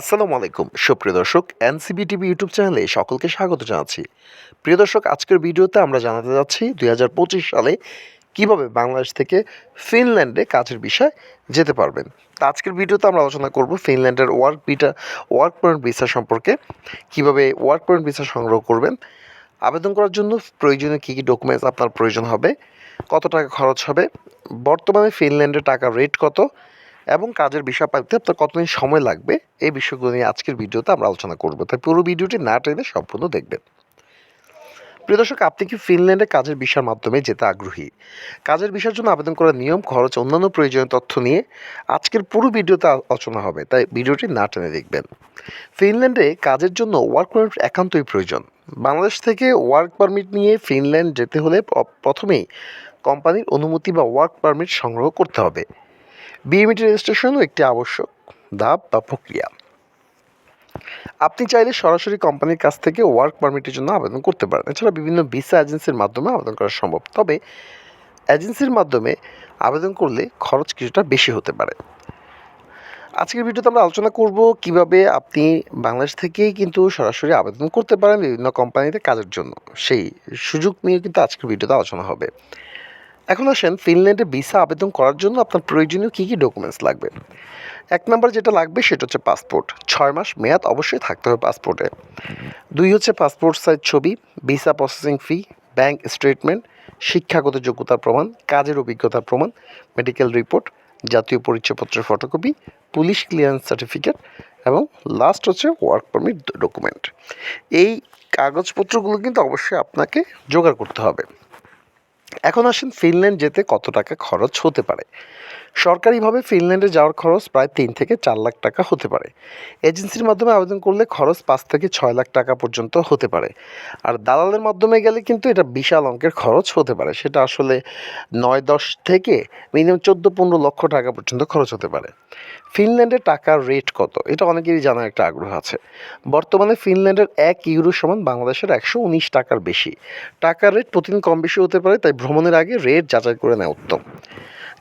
আসসালামু আলাইকুম। সুপ্রিয় দর্শক, এনসিবি টিভি ইউটিউব চ্যানেলে সকলকে স্বাগত জানাচ্ছি। প্রিয় দর্শক, আজকের ভিডিওতে আমরা জানাতে যাচ্ছি দুই হাজার পঁচিশ সালে কীভাবে বাংলাদেশ থেকে ফিনল্যান্ডে কাজের বিষয় যেতে পারবেন। তো আজকের ভিডিওতে আমরা আলোচনা করব ফিনল্যান্ডের ওয়ার্ক বিটা ওয়ার্ক পয়েন্ট ভিসা সম্পর্কে, কীভাবে ওয়ার্ক পয়েন্ট ভিসা সংগ্রহ করবেন, আবেদন করার জন্য প্রয়োজনীয় কী কী ডকুমেন্টস আপনার প্রয়োজন হবে, কত টাকা খরচ হবে, বর্তমানে ফিনল্যান্ডের টাকার রেট কত এবং কাজের বিষয় পাইতে আপনার কতদিন সময় লাগবে, এই বিষয়গুলো নিয়ে আজকের ভিডিওতে আমরা আলোচনা করব। তাই পুরো ভিডিওটি না টেনে সম্পূর্ণ দেখবেন। প্রিয় দর্শক, আপনি কি ফিনল্যান্ডে কাজের বিষয়ের মাধ্যমে যেতে আগ্রহী? কাজের বিষয়ের জন্য আবেদন করার নিয়ম, খরচ, অন্যান্য প্রয়োজনীয় তথ্য নিয়ে আজকের পুরো ভিডিওতে আলোচনা হবে, তাই ভিডিওটি না টেনে দেখবেন। ফিনল্যান্ডে কাজের জন্য ওয়ার্ক পারমিট একান্তই প্রয়োজন। বাংলাদেশ থেকে ওয়ার্ক পারমিট নিয়ে ফিনল্যান্ড যেতে হলে প্রথমেই কোম্পানির অনুমতি বা ওয়ার্ক পারমিট সংগ্রহ করতে হবে। বিএমইটি রেজিস্ট্রেশনও একটি আবশ্যক ধাপ বা প্রক্রিয়া। আপনি চাইলে সরাসরি কোম্পানির কাছ থেকে ওয়ার্ক পারমিটের জন্য আবেদন করতে পারেন। এছাড়া বিভিন্ন ভিসা এজেন্সির মাধ্যমে আবেদন করা সম্ভব। তবে এজেন্সির মাধ্যমে আবেদন করলে খরচ কিছুটা বেশি হতে পারে। আজকের ভিডিওতে আমরা আলোচনা করব কীভাবে আপনি বাংলাদেশ থেকেই কিন্তু সরাসরি আবেদন করতে পারেন বিভিন্ন কোম্পানিতে কাজের জন্য। সেই সুযোগ নিয়ে কিন্তু আজকের ভিডিওতে আলোচনা হবে। এখন আসেন ফিনল্যান্ডে ভিসা আবেদন করার জন্য আপনার প্রয়োজনীয় কী কী ডকুমেন্টস লাগবে? এক নম্বর যেটা লাগবে সেটা হচ্ছে পাসপোর্ট ছয় মাস মেয়াদ অবশ্যই থাকতে হবে পাসপোর্টে দুই হচ্ছে পাসপোর্ট সাইজ ছবি visa processing fee bank statement শিক্ষাগত যোগ্যতার প্রমাণ, কাজের অভিজ্ঞতার প্রমাণ মেডিকেল রিপোর্ট জাতীয় পরিচয়পত্রের ফটোকপি পুলিশ ক্লিয়ারেন্স সার্টিফিকেট এবং লাস্ট হচ্ছে ওয়ার্ক পারমিট ডকুমেন্ট এই কাগজপত্রগুলো কিন্তু অবশ্যই আপনাকে জোগাড় করতে হবে। এখন আসেন ফিনল্যান্ড যেতে কত টাকা খরচ হতে পারে? সরকারিভাবে ফিনল্যান্ডে যাওয়ার খরচ প্রায় তিন থেকে চার লাখ টাকা হতে পারে। এজেন্সির মাধ্যমে আবেদন করলে খরচ পাঁচ থেকে ছয় লাখ টাকা পর্যন্ত হতে পারে। আর দালালের মাধ্যমে গেলে কিন্তু এটা বিশাল অঙ্কের খরচ হতে পারে। সেটা আসলে নয়, দশ থেকে মিনিমাম চোদ্দ, পনেরো লক্ষ টাকা পর্যন্ত খরচ হতে পারে। ফিনল্যান্ডের টাকার রেট কত? এটা অনেকেরই জানার একটা আগ্রহ আছে। বর্তমানে ফিনল্যান্ডের এক ইউরো সমান বাংলাদেশের একশো উনিশ টাকার বেশি। টাকার রেট প্রতিদিন কম বেশি হতে পারে, তাই ভ্রমণের আগে রেট যাচাই করে নেওয়া উত্তম।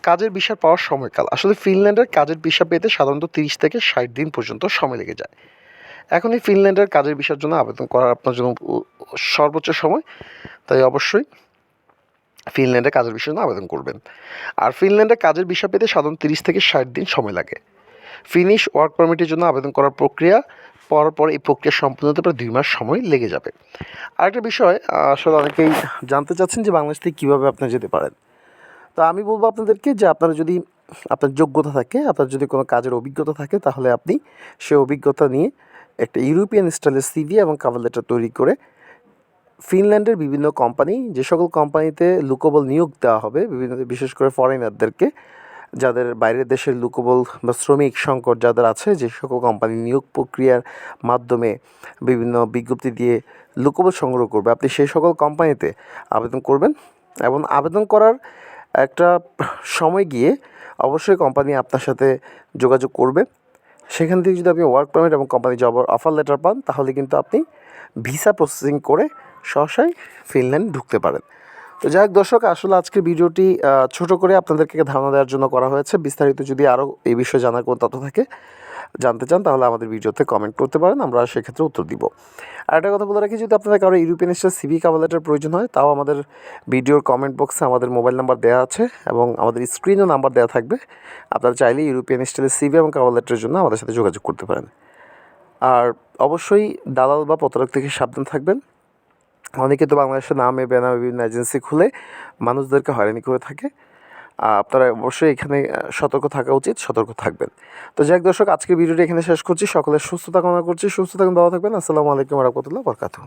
কাজের বিষয় পাওয়ার সময়কাল। আসলে ফিনল্যান্ডের কাজের বিষয় পেতে সাধারণত তিরিশ থেকে ষাট দিন পর্যন্ত সময় লেগে যায়। এখন এই ফিনল্যান্ডের কাজের বিষয়ের জন্য আবেদন করার আপনার জন্য সর্বোচ্চ সময়। তাই অবশ্যই ফিনল্যান্ডে কাজের বিষয়ের জন্য আবেদন করবেন। আর ফিনল্যান্ডে কাজের বিষয় পেতে সাধারণত তিরিশ থেকে ষাট দিন সময় লাগে। ফিনিশ ওয়ার্ক পারমিটের জন্য আবেদন করার প্রক্রিয়া পর পর এই প্রক্রিয়া সম্পূর্ণ হতে প্রায় দুই মাস সময় লেগে যাবে। আরেকটা বিষয় আসলে অনেকেই জানতে চাচ্ছেন যে বাংলাদেশ থেকে কীভাবে আপনি যেতে পারেন। তো আমি বলব আপনাদেরকে যে আপনারা যদি আপনার যোগ্যতা থাকে, আপনার যদি কোনো কাজের অভিজ্ঞতা থাকে, তাহলে আপনি সে অভিজ্ঞতা নিয়ে একটা ইউরোপিয়ান স্টাইলের সিভি এবং কাভার লেটার তৈরি করে ফিনল্যান্ডের বিভিন্ন কোম্পানি যে সকল কোম্পানিতে লুকোবল নিয়োগ দেওয়া হবে, বিভিন্ন, বিশেষ করে ফরেনারদেরকে যাদের বাইরের দেশের লুকোবল বা শ্রমিক সংকট যাদের আছে, যে সকল কোম্পানি নিয়োগ প্রক্রিয়ার মাধ্যমে বিভিন্ন বিজ্ঞপ্তি দিয়ে লুকোবল সংগ্রহ করবে, আপনি সেই সকল কোম্পানিতে আবেদন করবেন এবং আবেদন করার একটা সময় গিয়ে অবশ্যই কোম্পানি আপনার সাথে যোগাযোগ করবে। সেখান থেকে যদি আপনি ওয়ার্ক পারমিট এবং কোম্পানি জব অফার লেটার পান, তাহলে কিন্তু আপনি ভিসা প্রসেসিং করে সহসাই ফিনল্যান্ড ঢুকতে পারেন। তো যাই হোক, দর্শক, আসলে আজকের ভিডিওটি ছোট করে আপনাদেরকে ধারণা দেওয়ার জন্য করা হয়েছে। বিস্তারিত যদি আরও এই বিষয়ে জানার কোনো তথ্য থাকে, জানতে চান, তাহলে আমাদের ভিডিওতে কমেন্ট করতে পারেন, আমরা সেক্ষেত্রে উত্তর দিব। আর একটা কথা বলে রাখি, যদি আপনাদের কারও ইউরোপিয়ান স্টার সিভি কাভার প্রয়োজন হয়, তাও আমাদের ভিডিওর কমেন্ট বক্সে আমাদের মোবাইল নাম্বার দেওয়া আছে এবং আমাদের স্ক্রিনও নাম্বার দেওয়া থাকবে। আপনারা চাইলে ইউরোপিয়ান স্টাইলের সিভি এবং কাভার জন্য আমাদের সাথে যোগাযোগ করতে পারেন। আর অবশ্যই দালাল বা প্রতারক থেকে সাবধান থাকবেন। অনেকে তো বাংলাদেশে নামে বেনামে বিভিন্ন এজেন্সি খুলে মানুষদেরকে হয়রানি করে থাকে। আপনারা অবশ্যই এখানে সতর্ক থাকা উচিত, সতর্ক থাকবেন। তো যাই দর্শক, আজকের ভিডিওটি এখানে শেষ করছি। সকলের সুস্থতা কামনা করছি। সুস্থ থাকুন, ভালো থাকবেন। আসসালামু আলাইকুম রহমতুল্লাহ বরকাতুহ।